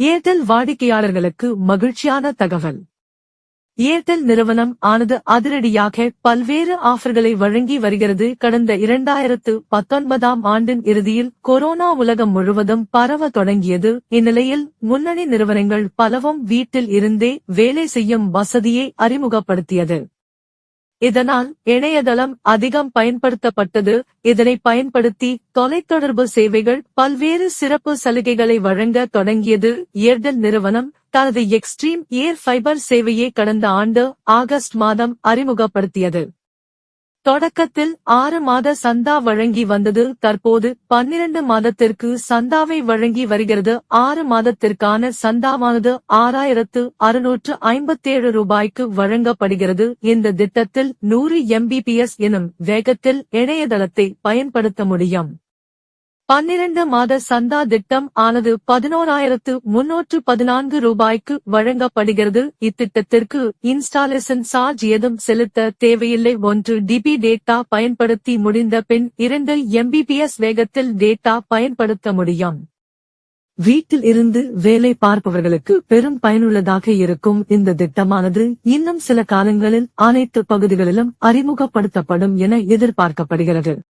Airtel வாடிக்கையாளர்களுக்கு மகிழ்ச்சியான தகவல். ஏர்டெல் நிறுவனம் ஆனது அதிரடியாக பல்வேறு ஆஃபர்களை வழங்கி வருகிறது. கடந்த இரண்டாயிரத்து பத்தொன்பதாம் ஆண்டின் இறுதியில் கொரோனா உலகம் முழுவதும் பரவ தொடங்கியது. இந்நிலையில் முன்னணி நிறுவனங்கள் பலவும் வீட்டில் இருந்தே வேலை செய்யும் வசதியை அறிமுகப்படுத்தியது. இதனால் இணையதளம் அதிகம் பயன்படுத்தப்பட்டது. இதனை பயன்படுத்தி தொலைத்தொடர்பு சேவைகள் பல்வேறு சிறப்பு சலுகைகளை வழங்க தொடங்கியது. ஏர்டெல் நிறுவனம் தனது எக்ஸ்ட்ரீம் ஏர் ஃபைபர் சேவையை கடந்த ஆண்டு ஆகஸ்ட் மாதம் அறிமுகப்படுத்தியது. தொடக்கத்தில் ஆறு மாத சந்தா வழங்கி வந்தது. தற்போது பன்னிரண்டு மாதத்திற்கு சந்தாவை வழங்கி வருகிறது. ஆறு மாதத்திற்கான சந்தாவானது ஆறாயிரத்து அறுநூற்று ஐம்பத்தேழு ரூபாய்க்கு வழங்கப்படுகிறது. இந்த திட்டத்தில் நூறு எம்பிபிஎஸ் எனும் வேகத்தில் இணையதளத்தை பயன்படுத்த முடியும். பன்னிரண்டு மாத சந்தா திட்டம் ஆனது பதினோராயிரத்து முன்னூற்று பதினான்கு ரூபாய்க்கு வழங்கப்படுகிறது. இத்திட்டத்திற்கு இன்ஸ்டாலேஷன் சார்ஜ் ஏதும் செலுத்த தேவையில்லை. ஒன்று டிபி டேட்டா பயன்படுத்தி முடிந்த பின் இரண்டு எம்பிபிஎஸ் வேகத்தில் டேட்டா பயன்படுத்த முடியும். வீட்டில் இருந்து வேலை பார்ப்பவர்களுக்கு பெரும் பயனுள்ளதாக இருக்கும். இந்த திட்டமானது இன்னும் சில காலங்களில் அனைத்து பகுதிகளிலும் அறிமுகப்படுத்தப்படும் என எதிர்பார்க்கப்படுகிறது.